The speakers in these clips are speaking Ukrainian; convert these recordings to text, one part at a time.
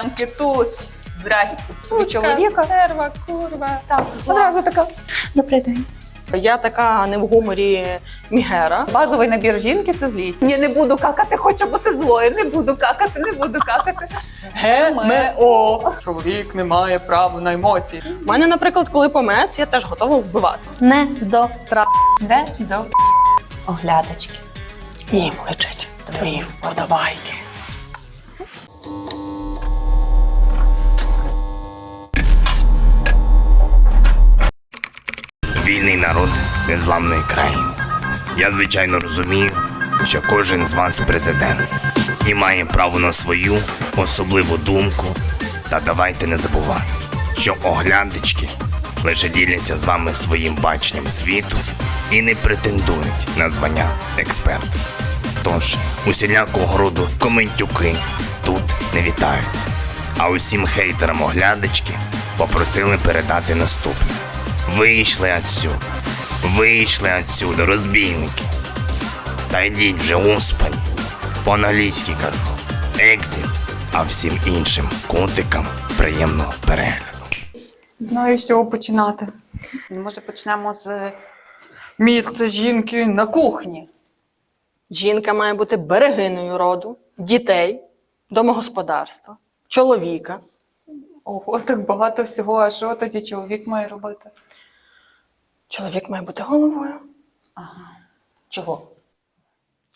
Фемки тут. Здрасте. Собі Сучка, чоловіка. стерва, курва. Так, одразу така. Добрий день. Я така не в гуморі Мігера. Базовий набір жінки це злість. Ні, не буду какати, хочу бути злою. Не буду какати, не буду какати. ГМО. Чоловік не має права на емоції. У мене, наприклад, коли помес, я теж готова вбивати. Не до тра. Не до оглядочки. Їм лечить твої вподобайки. Вільний народ незламної країни. Я звичайно розумію, що кожен з вас президент і має право на свою особливу думку. Та давайте не забувати, що оглядачки лише діляться з вами своїм баченням світу і не претендують на звання експерта. Тож усілякого роду коментюки тут не вітаються. А усім хейтерам оглядачки попросили передати наступне. Вийшли отсюда. Вийшли отсюда, розбійники. Та йдіть вже, господи. По-англійськи кажу. Екзіт. А всім іншим котикам приємного перегляду. Знаю, з чого починати. Може, почнемо з місця жінки на кухні. Жінка має бути берегиною роду, дітей, домогосподарства, чоловіка. Ого, так багато всього. А що тоді чоловік має робити? Чоловік має бути головою Чого?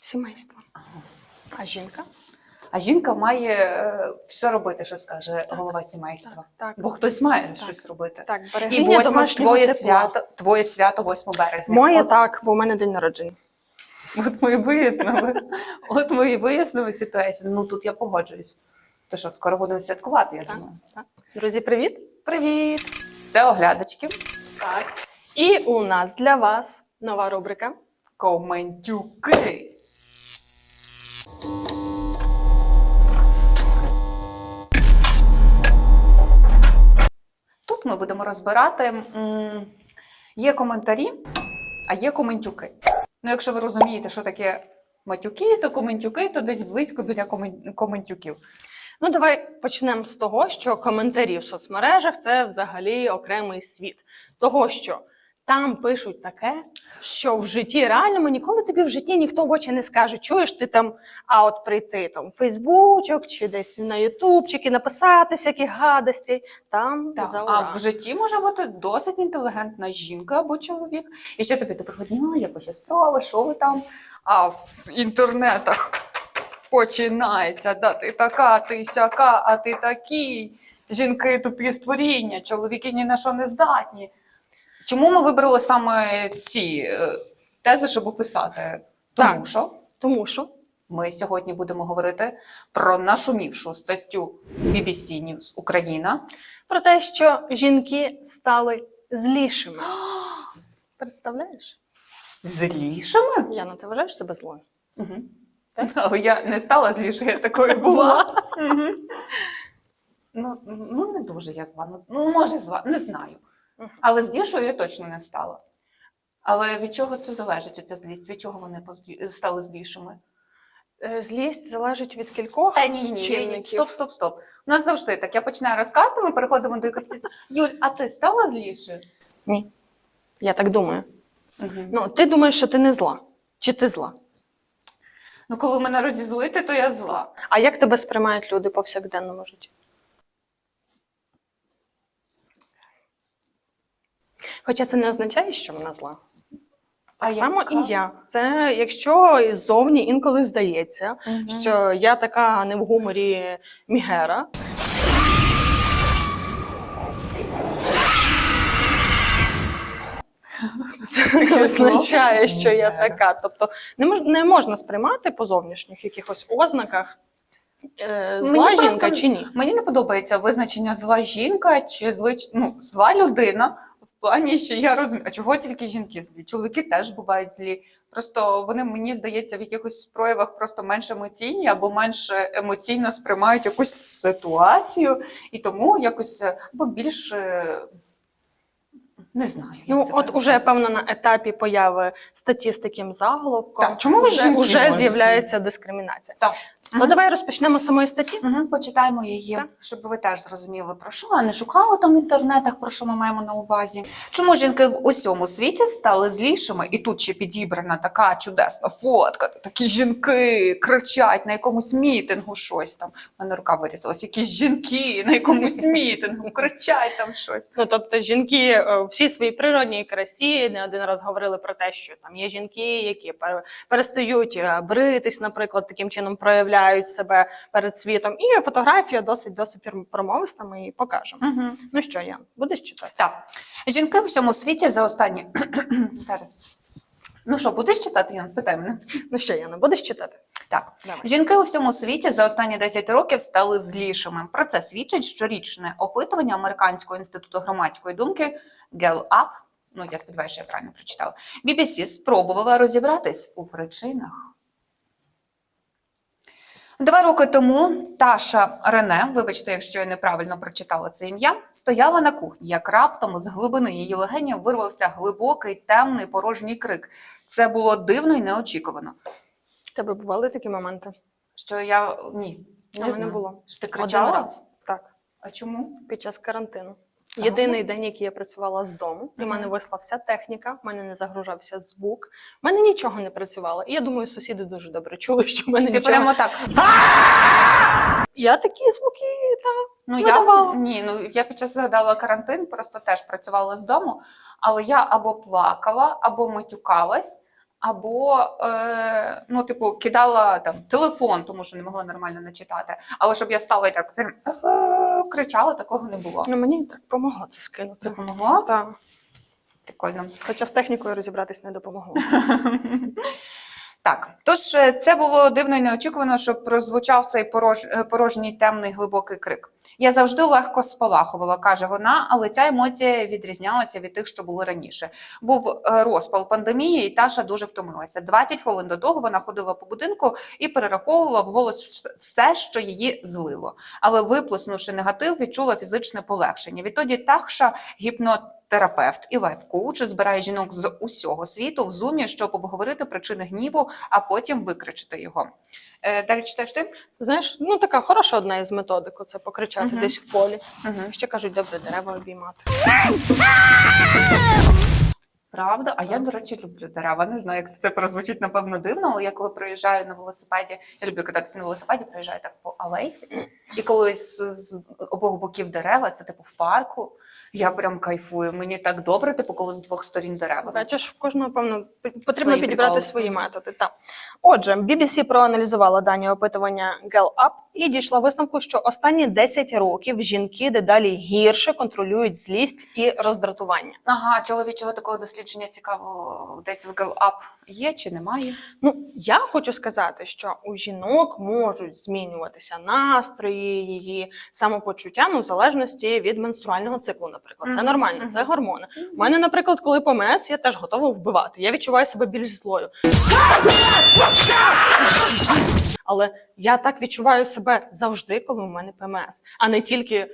сімейства. А жінка? А жінка має е, все робити, що скаже голова сімейства. так, так. Бо хтось має щось робити. Так, І берегиня восьме домашнього твоє тепла. свято, твоє свято 8 березня. Моє От, так, бо у мене день народження. от ми і вияснили. От ми і вияснили ситуацію. Ну тут я погоджуюсь. То що, скоро будемо святкувати, я Так, думаю. так. Друзі, привіт! Привіт! Це оглядачки. Так. І у нас для вас нова рубрика. Коментюки. Тут ми будемо розбирати. м, Є коментарі, а є коментюки. Ну, якщо ви розумієте, що таке матюки, то коментюки, то десь близько біля комен- коментюків. Ну, давай почнемо з того, що коментарі в соцмережах це взагалі окремий світ. Того, що там пишуть таке, що в житті реальному ніколи тобі в житті ніхто в очі не скаже, чуєш ти там, а от прийти там в Фейсбучок чи десь на Ютубчик і написати всякі гадості. Там Так, за а в житті може бути досить інтелігентна жінка або чоловік. І ще тобі доброго дня, як ваші справи, що ви там? А в інтернетах починається, да ти така, ти сяка, а ти такий. Жінки тупі створіння, чоловіки ні на що не здатні. Чому ми вибрали саме ці е, тези, щоб описати? Тому Так. що Тому що ми сьогодні будемо говорити про нашумівшу статтю BBC News Україна. про те, що жінки стали злішими. Представляєш? Злішими? Яна, ти вважаєш себе злою? Угу. Але я не стала злішою, я такою була. ну, ну, не дуже я зла. Ну, може, зла, не знаю. Але злішою я точно не стала. Але від чого це залежить, оця злість? Від чого вони позлі- стали злішими? Е, Злість залежить від кількох Та ні, ні, ні, чинників. стоп, стоп, стоп. У нас завжди так. Я починаю розказувати, ми переходимо до якості. Юль, а ти стала злішою? Ні. Я так думаю. Угу. Ну, ти думаєш, що ти не зла. Чи ти зла? Ну, коли мене розізлити, то я зла. А як тебе сприймають люди повсякденному житті? Хоча це не означає, що вона зла. А Так само яка? і я. Це якщо ззовні інколи здається, Мгм. що я така не в гуморі Мігера. Це не означає, що я така. Тобто не, мож, не можна сприймати по зовнішніх якихось ознаках е, Мені зла просто- жінка чи ні. Мені не подобається визначення зла жінка чи злич... ну, зла людина в плані, що я розумію, а чого тільки жінки злі? Чоловіки теж бувають злі. Просто вони, мені здається, в якихось проявах просто менш емоційні або менш емоційно сприймають якусь ситуацію, і тому якось е, або більш е, не знаю. як Ну, от уже певно на етапі появи статті з таким заголовком, Так, чому вже, уже з'являється дискримінація. Так. То давай розпочнемо з самої статті. Угу, почитаємо її, Так. щоб ви теж зрозуміли про що, а не шукали там в інтернетах, про що ми маємо на увазі. Чому жінки в усьому світі стали злішими, і тут ще підібрана така чудесна фотка, такі жінки кричать на якомусь мітингу щось там. У мене рука вирізалась, якісь жінки на якомусь мітингу кричать там щось. Ну, тобто жінки е, в всій своїй природній красі не один раз говорили про те, що там є жінки, які пере- перестають е, бритись, наприклад, таким чином проявляють себе перед світом. І фотографія досить досить промовиста. Ми її покажемо. Угу. Ну що, Ян, будеш читати? Так. Жінки в всьому світі за останні. Зараз. Ну що, будеш читати, Ян? Питай мене. Ну що, Яна, будеш читати? Так, Давай. жінки у всьому світі за останні 10 років стали злішими. Про це свідчить щорічне опитування Американського інституту громадської думки GALlup. Ну, я сподіваюся, що я правильно прочитала. BBC спробувала розібратись у причинах. Два роки тому Таша Рене, вибачте, якщо я неправильно прочитала це ім'я, стояла на кухні, як раптом з глибини її легенів вирвався глибокий, темний, порожній крик. Це було дивно і неочікувано. В Тебе бували такі моменти? Що я ні, мене не було. Що ти Один кричала? раз. Так. А чому? Під час карантину. Єдиний день, який я працювала з дому, і в мене висла вся техніка, в мене не загружався звук, в мене нічого не працювало. І я думаю, сусіди дуже добре чули, що в мене Ти нічого. прямо так. Я такі звуки та Ну Ну, я ні, ну я під час згадала карантин, просто теж працювала з дому, але я або плакала, або матюкалась, або е, ну, типу, кидала там телефон, тому що не могла нормально начитати. Але щоб я стала і так прям, кричала, такого не було. ну мені так допомогло це скинути. Допомогло? Так. Прикольно. Хоча з технікою розібратись не допомогло. Так, тож е, це було дивно і неочікувано, що прозвучав цей порож, е, порожній темний глибокий крик. Я завжди легко спалахувала, каже вона, але ця емоція відрізнялася від тих, що були раніше. Був е, розпал пандемії, і Таша дуже втомилася. 20 хвилин до того вона ходила по будинку і перераховувала вголос вс- все, що її злило. Але виплеснувши негатив, відчула фізичне полегшення. Відтоді Таша гіпнотерапевт і лайф-коуч збирає жінок з усього світу в зумі, щоб обговорити причини гніву, а потім викричити його. Е, далі читаєш ти? Знаєш, ну така хороша одна із методик це покричати Мгм. десь в полі. Угу. Ще кажуть, добре дерева обіймати. Правда, а я, до речі, люблю дерева. Не знаю, як це прозвучить, напевно, дивно, але я коли проїжджаю на велосипеді, я люблю кататися на велосипеді, проїжджаю так по алейці. І коли з, з обох боків дерева, це типу в парку, я прям кайфую. Мені так добре, типу, коли з двох сторін дерева. Бачиш, в кожного, певно, потрібно Свої підібрати приколи. свої методи. Так. Отже, BBC проаналізувала дані опитування GalUp і дійшла висновку, що останні 10 років жінки дедалі гірше контролюють злість і роздратування. Ага, чоловічого такого дослідження цікаво, десь в GalUp є чи немає? Ну, я хочу сказати, що у жінок можуть змінюватися настрої, її самопочуття, ну, в залежності від менструального циклу, наприклад. Це нормально, це гормони. У мене, наприклад, коли ПМС, я теж готова вбивати. Я відчуваю себе більш злою. Але я так відчуваю себе завжди, коли у мене ПМС, а не тільки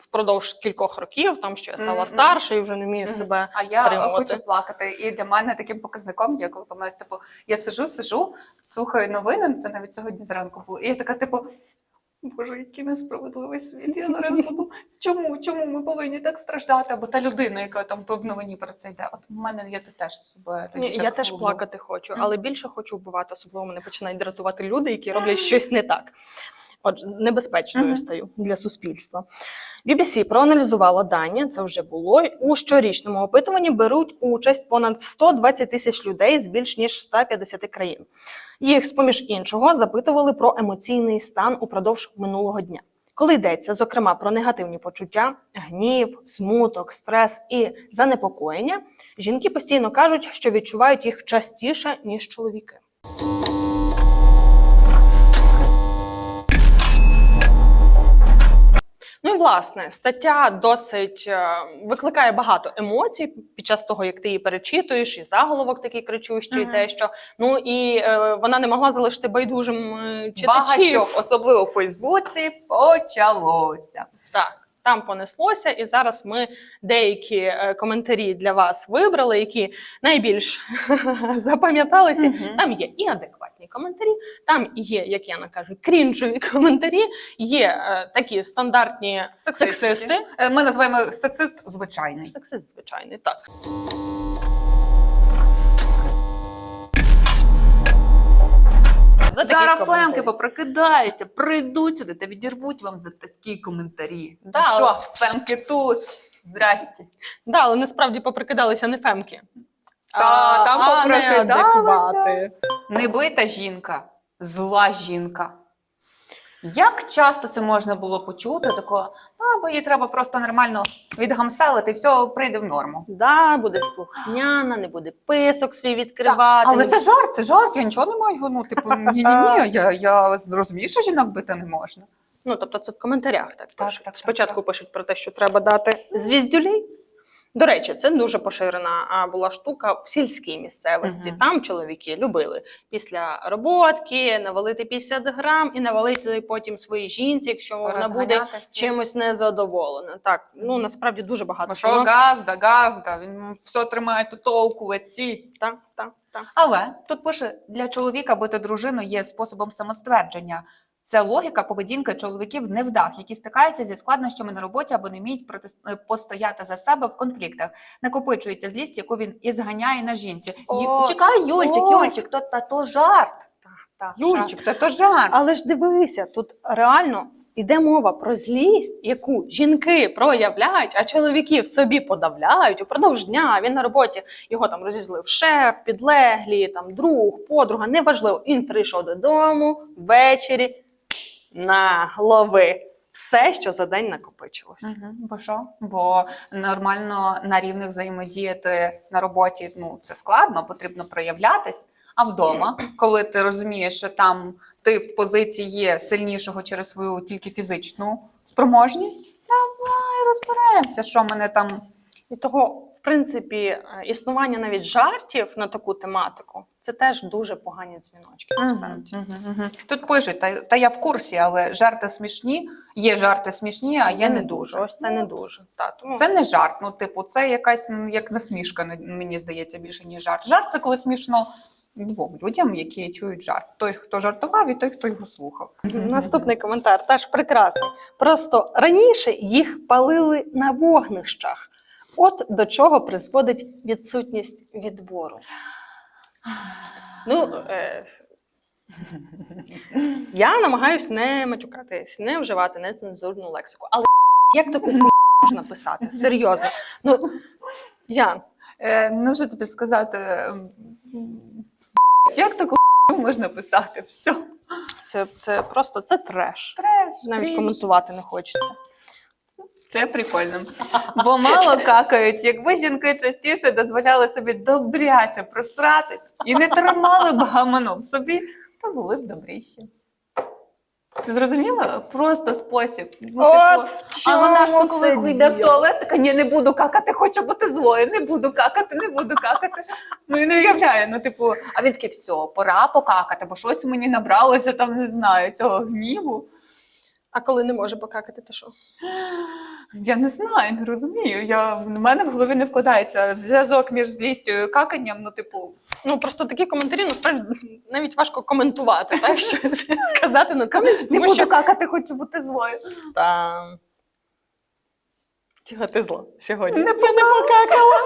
впродовж кількох років, там що я стала Мгм. старше і вже не вмію Мгм. себе А я стримувати. хочу плакати. І для мене таким показником коли помилась, типу, я сижу, сижу, слухаю новини. Це навіть сьогодні зранку було. І я така, типу. Боже, який несправедливий світ. Я зараз буду. Чому? Чому ми повинні так страждати? Або та людина, яка там в новині про це йде. От в мене я теж себе Ні, я теж люблю. плакати хочу, але більше хочу вбивати. Особливо мене починають дратувати люди, які роблять щось не так. Отже, небезпечною Мгм. стаю для суспільства. BBC проаналізувала дані, це вже було. У щорічному опитуванні беруть участь понад 120 тисяч людей з більш ніж 150 країн. Їх, з поміж іншого, запитували про емоційний стан упродовж минулого дня. Коли йдеться, зокрема, про негативні почуття, гнів, смуток, стрес і занепокоєння, жінки постійно кажуть, що відчувають їх частіше, ніж чоловіки. Ну і власне стаття досить е, викликає багато емоцій під час того, як ти її перечитуєш, і заголовок такий кричущий, Мгм. те, що ну і е, вона не могла залишити байдужим е, читачів. Багатьох, особливо в Фейсбуці, почалося. Так, там понеслося, і зараз ми деякі е, коментарі для вас вибрали, які найбільш запам'яталися. Мгм. Там є і адекватні коментарі. Там є, як Яна каже, крінжові коментарі, є е, такі стандартні сексисти. Е, Ми називаємо сексист звичайний. Сексист, звичайний, так. За такі коментарі. фемки попрокидаються, прийдуть сюди та відірвуть вам за такі коментарі. Да, Ну що, але- фемки тут? Здрасте. Да, але насправді поприкидалися не фемки. Та, там а поприкидалися. неадеквати. Небита жінка, зла жінка. Як часто це можна було почути? Такого, а, бо їй треба просто нормально відгамселити, і все прийде в норму. Да, буде слухняна, не буде писок свій відкривати. Але не це жарт, це жарт, я нічого не маю. Ну, типу, ні, ні, ні, я, я розумію, що жінок бити не можна. Ну, тобто це в коментарях так, Так, так, Спочатку так, пишуть про те, що треба дати звіздюлей. До речі, це дуже поширена була штука в сільській місцевості. Мгм. Там чоловіки любили після роботки навалити 50 грам і навалити потім своїй жінці, якщо вона буде всіх. чимось незадоволена. Так, ну насправді дуже багато. Що жінок- газда, газда, він все тримає ту толку, оці. Так, так, так. Але тут пише, для чоловіка бути дружиною є способом самоствердження. Це логіка поведінки чоловіків невдах, які стикаються зі складнощами на роботі або не вміють проти- е, постояти за себе в конфліктах. Накопичується злість, яку він і зганяє на жінці. От, Чекай, Юльчик, от. Юльчик, то, та то жарт. так. Юльчик, та то жарт. Але ж дивися, тут реально йде мова про злість, яку жінки проявляють, а чоловіки в собі подавляють упродовж дня. Він на роботі його там розізлив шеф, підлеглі, там друг, подруга. Неважливо. Він прийшов додому ввечері на лови. Все, що за день накопичилось. Мгм, Бо що? Бо нормально на рівних взаємодіяти на роботі ну це складно, потрібно проявлятись. А вдома, коли ти розумієш, що там ти в позиції сильнішого через свою тільки фізичну спроможність, давай розберемося, що мене там. І того, в принципі, е, існування навіть жартів на таку тематику це теж дуже погані дзвіночки. насправді. Мгм, мгм. Тут пишуть, та, та я в курсі, але жарти смішні, є жарти смішні, а є не дуже. Ось це не дуже. Та, тому... Це не жарт. Ну, типу, це якась ну, як насмішка, не- мені здається, більше ніж жарт. Жарт це коли смішно двом людям, які чують жарт. Той, хто жартував, і той, хто його слухав. Наступний коментар теж прекрасний. Просто раніше їх палили на вогнищах. От до чого призводить відсутність відбору. Ну, е... я намагаюсь не матюкатись, не вживати нецензурну лексику. Але як таку можна писати? Серйозно. Ну, Ян, Е, ну, що тобі сказати? Як таку можна писати? Все. це, це просто це треш. Треш. Навіть крінж. коментувати не хочеться. Це прикольно. Бо мало какають. Якби жінки частіше дозволяли собі добряче просратись і не тримали б гамано в собі, то були б добріші. Ти зрозуміла? Просто спосіб. Ну, От типу, в а вона ж то коли йде в діло. туалет, така ні, не буду какати, хочу бути злою, не буду какати, не буду какати. Ну і не уявляю. Ну, типу, а він такий, все, пора покакати, бо щось мені набралося там, не знаю, цього гніву. А коли не може покакати, то що? Я не знаю, не розумію. Я, в мене в голові не вкладається зв'язок між злістю і каканням, ну, типу, Ну просто такі коментарі насправді навіть важко коментувати, так щось сказати на те. не буду що какати, хочу бути злою. там. Чого ти зла сьогодні? Не Я не покакала.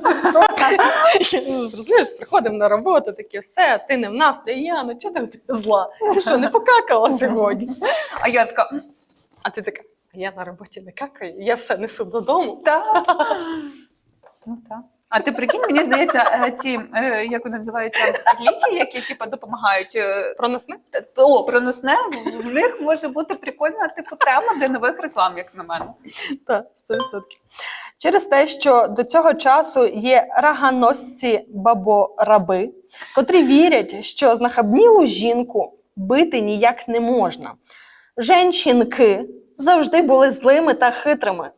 Це, просто. Ну, Розумієш, приходимо на роботу, таке все, ти не в настрої, Яна, чого ти зла? Ти що, не покакала сьогодні? А я така, А ти така, я на роботі не какаю, я все несу додому. Ну, так. А ти прикинь, мені здається, е, ці, е, як вони називаються, ліки, які типу, допомагають. е, Проносне? О, проносне, в- в них може бути прикольна типу тема для нових реклам, як на мене. Так, 100%. Через те, що до цього часу є раганосці бабораби, котрі вірять, що знахабнілу жінку бити ніяк не можна. Женщинки завжди були злими та хитрими.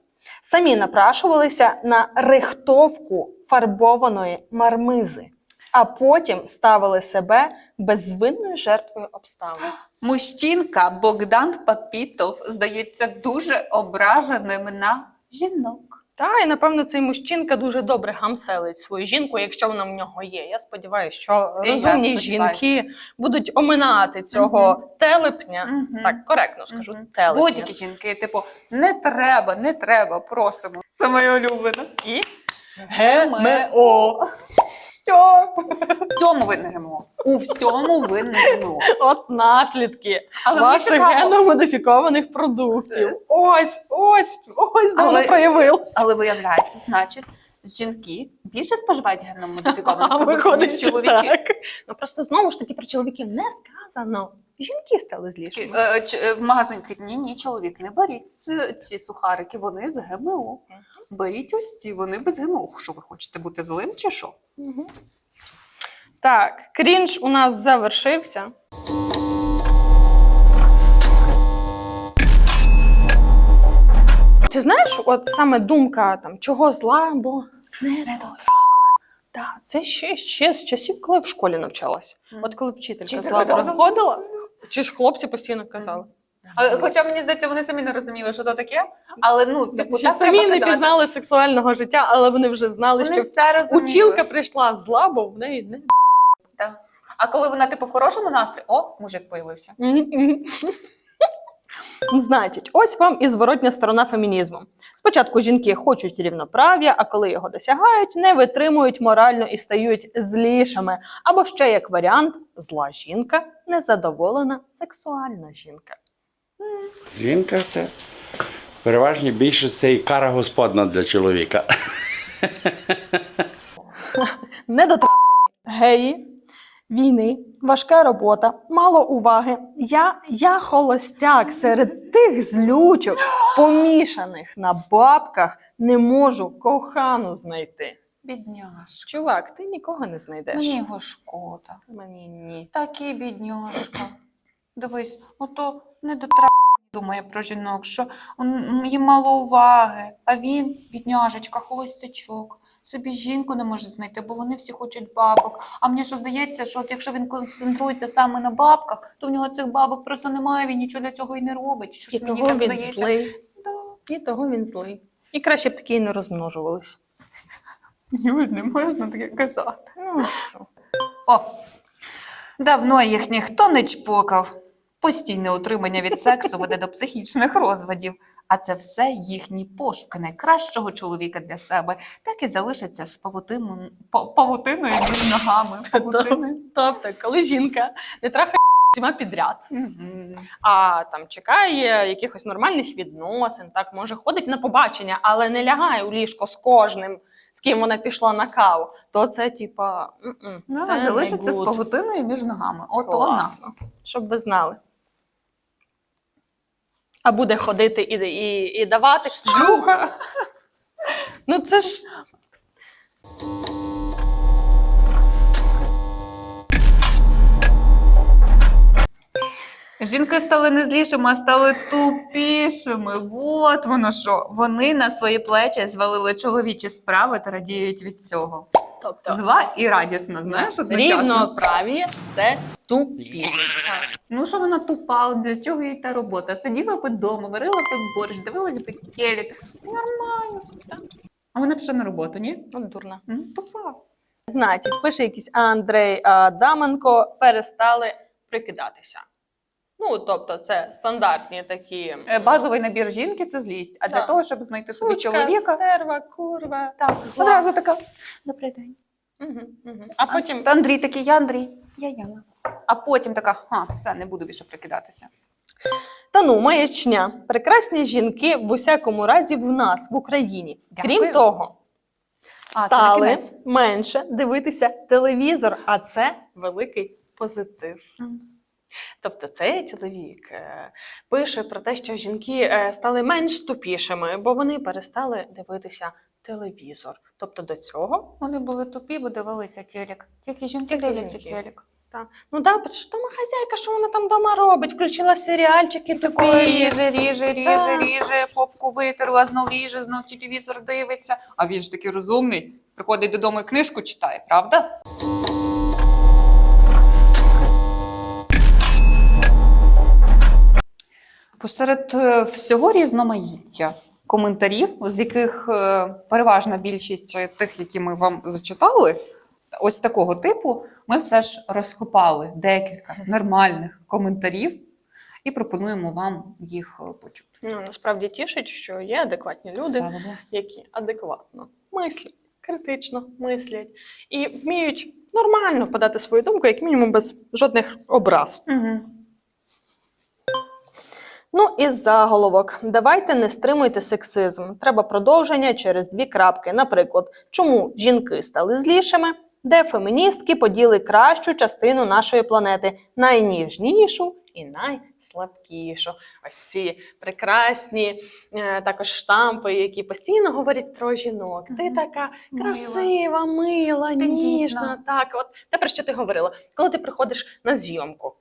Самі напрашувалися на рихтовку фарбованої мармизи, а потім ставили себе безвинною жертвою обставин. Мужчинка Богдан Папітов здається дуже ображеним на жінок. Та, і напевно цей мужчинка дуже добре гамселить свою жінку, якщо вона в нього є. Я сподіваюся, що І розумні жінки будуть оминати цього телепня. Угу. Так, коректно скажу, Угу. телепня. Будь-які жінки, типу, не треба, не треба, просимо. Це моє улюблене. І ГМО. Що? В цьому винне ГМО. У всьому винне ГМО. от наслідки Але мені ваших цікаво. генно-модифікованих продуктів. Ось, ось, ось Але- воно проявилось. Але виявляється, значить, жінки більше споживають генно-модифікованих А продуктів, виходить, ніж що чоловіки. так. Ну просто знову ж таки про чоловіків не сказано. Жінки стали злішими. Е, ч- е, В магазин такий, ні, ні, чоловік, не беріть ці, ці сухарики, вони з ГМО. Беріть ось ці, вони без ГМО. Що ви хочете бути злим чи що? Мгм. Так, крінж у нас завершився. Ти знаєш, от саме думка там чого зла, бо не. Так, це ще, ще з часів, коли в школі навчалась. От коли вчителька да, да. проходила, чи ж хлопці постійно казали. А, хоча мені здається, вони самі не розуміли, що то таке. Але ну, типу, Ще так самі треба не казати. пізнали сексуального життя, але вони вже знали, Вони що все розуміли. училка прийшла зла, бо в неї не Так. А коли вона, типу, в хорошому настрої, о, мужик появився. Значить, ось вам і зворотня сторона фемінізму. Спочатку жінки хочуть рівноправ'я, а коли його досягають, не витримують морально і стають злішими. Або ще як варіант, зла жінка, незадоволена сексуальна жінка. Жінка це переважно більшість це і кара господна для чоловіка. Недотрахані геї, війни, важка робота, мало уваги. Я, я холостяк серед тих злючок, помішаних на бабках, не можу кохану знайти. Бідняшка. Чувак, ти нікого не знайдеш. Мені його шкода. Мені ні. Такий бідняшка. Дивись, ото не до тра... думає про жінок, що їм мало уваги, а він, бідняжечка, холостячок. Собі жінку не може знайти, бо вони всі хочуть бабок. А мені що здається, що от якщо він концентрується саме на бабках, то в нього цих бабок просто немає, він нічого для цього і не робить. Що І ж мені того так він здається? злий. Да. І того він злий. І краще б такі і не розмножувались. Юль, не можна таке казати. Ну, що? О, давно їх ніхто не чпокав. Постійне утримання від сексу веде до психічних розладів. А це все їхні пошуки найкращого чоловіка для себе, так і залишаться з павутиною між ногами. Тобто, коли жінка не трахає всіма підряд, а там чекає якихось нормальних відносин, так може ходить на побачення, але не лягає у ліжко з кожним, з ким вона пішла на каву, то це типа Ну, це залишиться з павутиною між ногами. От вона. Щоб ви знали. А буде ходити і, і, і давати шлюха. Ну це ж. Жінки стали не злішими, а стали тупішими. От воно що. Вони на свої плечі звалили чоловічі справи та радіють від цього. Тобто, Зла і радісно, знаєш, одночасно. рівноправ'я це тупі. Ну що вона тупа, для чого їй та робота? Сиділа би вдома, варила би борщ, дивилась би телек. Нормально. А вона пішла на роботу, ні? От дурна. Ну, тупа. Значить, пише якийсь Андрей Адаменко, перестали прикидатися. Ну, тобто, це стандартні такі. Е, Базовий набір жінки це злість. А для Так. того, щоб знайти собі Сучка, чоловіка, стерва, курва. так, зла. одразу така. Добрий день. Угу, угу. А потім Та Андрій такий, я Андрій, я Яна. А потім така, а, все, не буду більше прикидатися. Та ну, маячня. Прекрасні жінки в усякому разі в нас, в Україні. Дякую. Крім того, А, це на стали кінець. менше дивитися телевізор, а це великий позитив. Мгм. Тобто цей чоловік е, пише про те, що жінки е, стали менш тупішими, бо вони перестали дивитися телевізор. Тобто до цього Вони були тупі, бо дивилися телек. Тільки жінки Тільки дивляться жінки. телек. та ну да, що дома хазяйка, що вона там вдома робить? Включила серіальчики Такої тупі. ріже, ріже, ріже, Так. ріже, попку витерла, знов ріже, знов телевізор дивиться. А він ж такий розумний. Приходить додому і книжку читає, правда? Посеред е, всього різноманіття коментарів, з яких е, переважна більшість тих, які ми вам зачитали, ось такого типу, ми все ж розкопали декілька нормальних коментарів і пропонуємо вам їх е, почути. Ну насправді тішить, що є адекватні люди, Слава які адекватно мислять, критично мислять і вміють нормально подати свою думку, як мінімум без жодних образ. Угу. Ну і заголовок. Давайте не стримуйте сексизм. Треба продовження через дві крапки. Наприклад, чому жінки стали злішими, де феміністки поділи кращу частину нашої планети, найніжнішу і найслабкішу. Ось ці прекрасні е, також штампи, які постійно говорять про жінок. Ти така красива, мила, Тендітна. ніжна. Так, от те, про що ти говорила, коли ти приходиш на зйомку.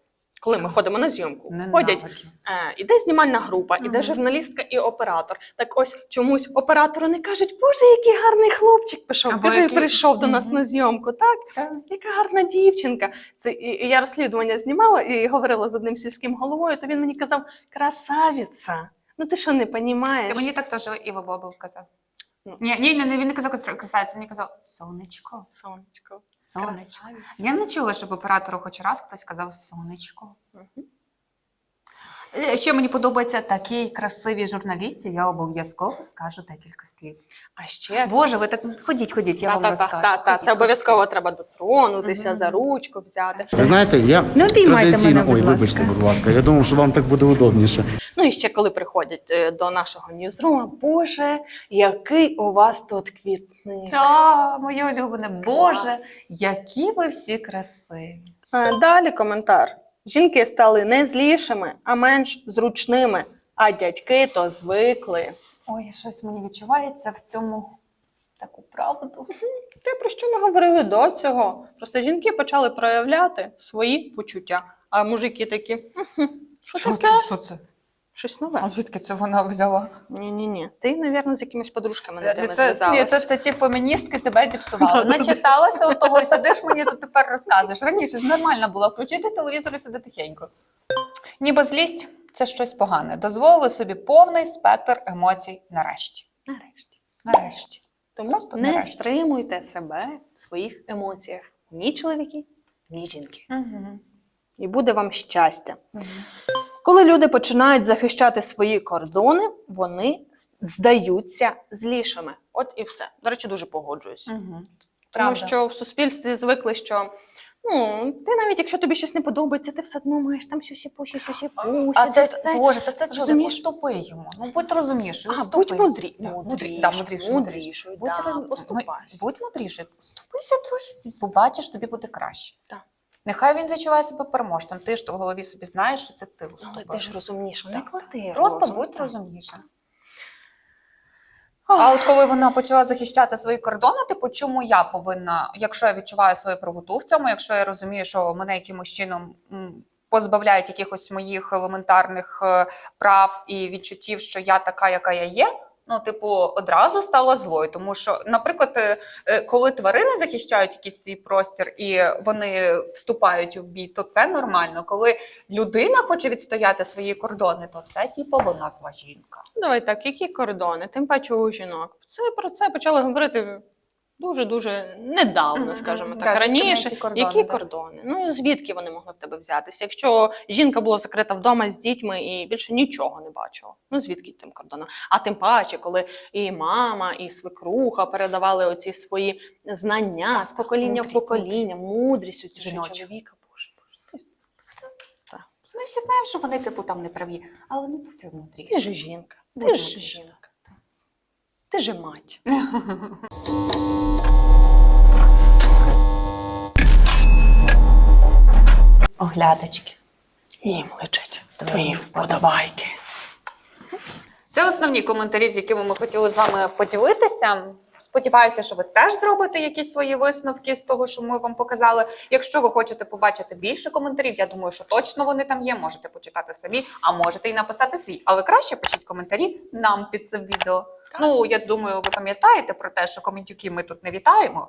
Коли ми ходимо на зйомку, ходять Е, іде знімальна група, іде журналістка і оператор. Так ось чомусь оператору не кажуть, боже, який гарний хлопчик пішов. Або який- прийшов до нас на зйомку. Так, Так. яка гарна дівчинка. Це і, і я розслідування знімала і говорила з одним сільським головою. То він мені казав: красавіця. Ну ти що не Ти мені так теж Іва Бобл казав. Ні, ні, ні, він не казав красавиця, він казав сонечко. Сонечко. Сонечко. Красавіця. Я не чула, щоб оператору хоч раз хтось казав сонечко. Мгм. Е, Ще мені подобається такий красивий журналістів, я обов'язково скажу декілька слів. А ще Боже, ви так ходіть, ходіть, я вам та, та, розкажу. та, та, Ходіть, це обов'язково треба дотронутися, Мгм. за ручку взяти. Ви знаєте, я Не обіймайте традиційно. мене, будь Ой, ласка. вибачте, будь ласка. Я думав, що вам так буде удобніше. Ну і ще коли приходять е, до нашого ньюзрума, боже, який у вас тут квітник. Та, моє улюблене, Боже, які ви всі красиві. Е, Далі коментар. Жінки стали не злішими, а менш зручними, а дядьки то звикли. Ой, щось мені відчувається в цьому таку правду. Те, про що ми говорили до цього. Просто жінки почали проявляти свої почуття. А мужики такі, «Мгм, що таке? Що це? Щось нове. А звідки це вона взяла? Ні, ні, ні. Ти, напевно, з якимись подружками не тими Це, зв'язалась. ні, це, це ті феміністки тебе зіпсували. Начиталася от того, і сидиш мені тут тепер розказуєш. Раніше ж нормально було включити телевізор і сиди тихенько. Ніби злість це щось погане. Дозволили собі повний спектр емоцій нарешті. Нарешті. Нарешті. Тому Просто не нарешті. стримуйте себе в своїх емоціях. Ні чоловіки, ні жінки. Угу. І буде вам щастя. Коли люди починають захищати свої кордони, вони здаються злішими. От і все. До речі, дуже погоджуюсь. Угу. Тому Правда. що в суспільстві звикли, що ну, ти навіть якщо тобі щось не подобається, ти все одно маєш там сюсі пусі, сюсі пусі. А це, це. Боже, та це чоловік, Розумієш? уступи йому. Ну будь розумнішою, А, уступи. будь мудрі. Да, мудрі- да, мудріше, мудрішою, Будь, да, роз- поступайся. ну, будь мудрішою, ступися трохи, ти побачиш, тобі буде краще. Так. Нехай він відчуває себе переможцем. Ти ж то в голові собі знаєш, що це ти Але ти ж розумніша, не Так. квартира. Просто будь розумніша. А от коли вона почала захищати свої кордони, типу, чому я повинна, якщо я відчуваю свою правоту в цьому, якщо я розумію, що мене якимось чином позбавляють якихось моїх елементарних е, прав і відчуттів, що я така, яка я є. Ну, типу, одразу стала злою, тому що, наприклад, е, е, коли тварини захищають якийсь свій простір і вони вступають у бій, то це нормально. Коли людина хоче відстояти свої кордони, то це типу вона зла жінка. Давай так, які кордони, тим паче у жінок. Це про це почали говорити дуже-дуже недавно, скажімо так. Да, Раніше. кордони, які да. кордони? Ну звідки вони могли в тебе взятися? Якщо жінка була закрита вдома з дітьми і більше нічого не бачила. Ну звідки тим кордоном? А тим паче, коли і мама, і свекруха передавали оці свої знання з покоління в покоління, мудрість у цього Жіночу. чоловіка. Боже, боже. Ми всі знаємо, що вони типу там не праві, але ну будь Ти внутрі. ж жінка. Ти ж жінка. Ти ж мать. Оглядачки. Їм личать твої вподобайки. Це основні коментарі, з якими ми хотіли з вами поділитися. Сподіваюся, що ви теж зробите якісь свої висновки з того, що ми вам показали. Якщо ви хочете побачити більше коментарів, я думаю, що точно вони там є. Можете почитати самі, а можете і написати свій. Але краще пишіть коментарі нам під цим відео. Ну я думаю, ви пам'ятаєте про те, що коментюки ми тут не вітаємо.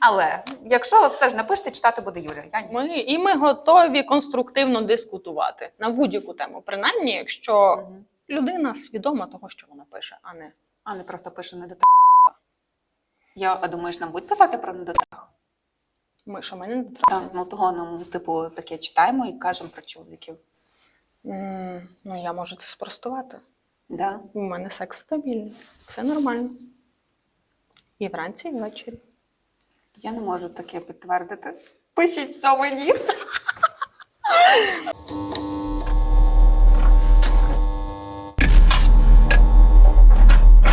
Але якщо ви все ж напишете, читати буде Юля. Я ні. Ми, і ми готові конструктивно дискутувати на будь-яку тему. Принаймні, якщо людина свідома того, що вона пише, а не А не просто пише не Я, а думаєш, нам будуть писати про недотрах? ми, що мене не Так, ну того, ну, типу, таке читаємо і кажемо про чоловіків. М, Ну, я можу це спростувати. Да? У мене секс стабільний, все нормально. І вранці, і ввечері. Я не можу таке підтвердити. Пишіть все мені.